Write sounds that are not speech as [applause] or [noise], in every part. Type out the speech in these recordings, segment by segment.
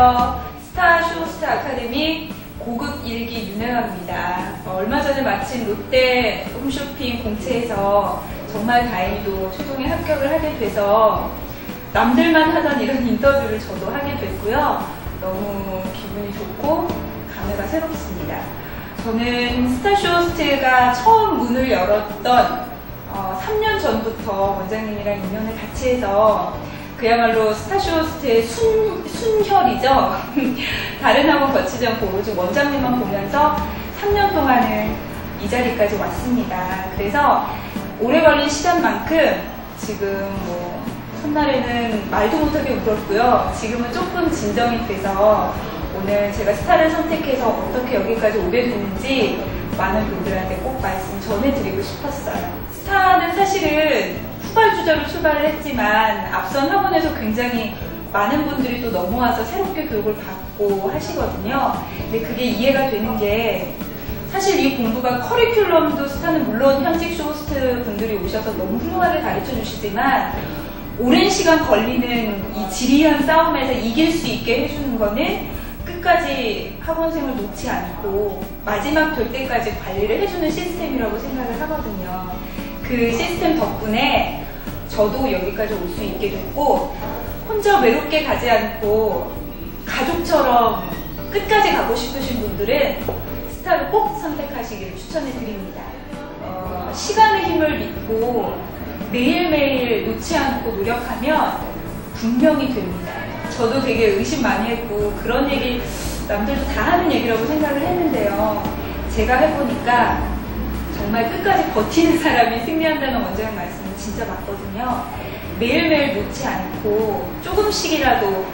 안녕하세요. 스타 쇼호스트 아카데미 고급 일기 윤혜화입니다. 어, 얼마 전에 마친 롯데 홈쇼핑 공채에서 정말 다행히도 최종에 합격을 하게 돼서 남들만 하던 이런 [laughs] 인터뷰를 저도 하게 됐고요. 너무 기분이 좋고 감회가 새롭습니다. 저는 스타쇼호스트가 처음 문을 열었던 어, 3년 전부터 원장님이랑 인연을 같이 해서 그야말로 스타쇼호스트의 순, 순혈이죠. [laughs] 다른 학원 거치지 않고 오직 원장님만 보면서 3년 동안은 이 자리까지 왔습니다. 그래서 오래 걸린 시간만큼 지금 뭐 첫날에는 말도 못하게 울었고요. 지금은 조금 진정이 돼서 오늘 제가 스타를 선택해서 어떻게 여기까지 오게 됐는지 많은 분들한테 꼭 말씀 전해드리고 싶었어요. 스타는 사실은 후발주자로 출발을 했지만 앞선 학원에서 굉장히 많은 분들이 또 넘어와서 새롭게 교육을 받고 하시거든요. 근데 그게 이해가 되는 게 사실 이 공부가 커리큘럼도 스타는 물론 현직 쇼호스트 분들이 오셔서 너무 훌륭하게 가르쳐 주시지만 오랜 시간 걸리는 이 지리한 싸움에서 이길 수 있게 해주는 거는 끝까지 학원생을 놓지 않고 마지막 될 때까지 관리를 해주는 시스템이라고 생각을 하거든요. 그 시스템 덕분에 저도 여기까지 올 수 있게 됐고 혼자 외롭게 가지 않고 가족처럼 끝까지 가고 싶으신 분들은 스타를 꼭 선택하시기를 추천해 드립니다. 어, 시간의 힘을 믿고 매일매일 놓지 않고 노력하면 분명히 됩니다. 저도 되게 의심 많이 했고 그런 얘기 남들도 다 하는 얘기라고 생각을 했는데요. 제가 해보니까 정말 끝까지 버티는 사람이 승리한다는 원장의 말씀은 진짜 맞거든요. 매일매일 놓지 않고 조금씩이라도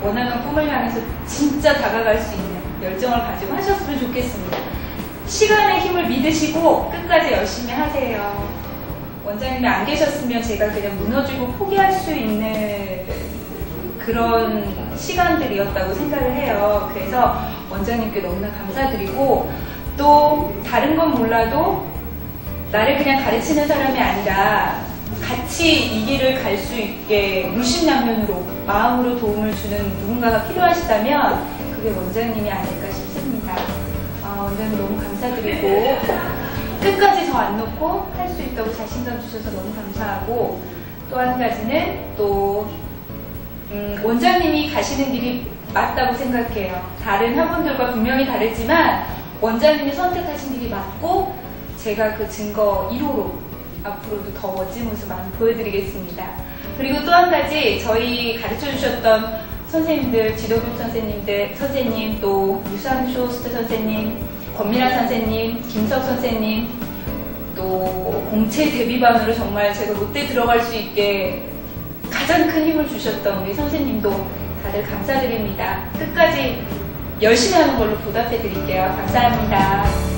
원하는 꿈을 향해서 진짜 다가갈 수 있는 열정을 가지고 하셨으면 좋겠습니다. 시간의 힘을 믿으시고 끝까지 열심히 하세요. 원장님이 안 계셨으면 제가 그냥 무너지고 포기할 수 있는 그런 시간들이었다고 생각을 해요. 그래서 원장님께 너무나 감사드리고 또 다른 건 몰라도 나를 그냥 가르치는 사람이 아니라 같이 이 길을 갈 수 있게 물심양면으로 마음으로 도움을 주는 누군가가 필요하시다면 그게 원장님이 아닐까 싶습니다. 아, 원장님 너무 감사드리고 끝까지 저 안 놓고 할 수 있다고 자신감 주셔서 너무 감사하고 또 한 가지는 또 음, 원장님이 가시는 길이 맞다고 생각해요. 다른 학원들과 분명히 다르지만 원장님이 선택하신 길이 맞고 제가 그 증거 1호로 앞으로도 더 멋진 모습 많이 보여드리겠습니다. 그리고 또 한 가지 저희 가르쳐 주셨던 선생님들, 지도교육 선생님들, 선생님, 또 유산 쇼호스트 선생님, 권민아 선생님, 김석 선생님, 또 공채 데뷔반으로 정말 제가 롯데 들어갈 수 있게 가장 큰 힘을 주셨던 우리 선생님도 다들 감사드립니다. 끝까지 열심히 하는 걸로 보답해 드릴게요. 감사합니다.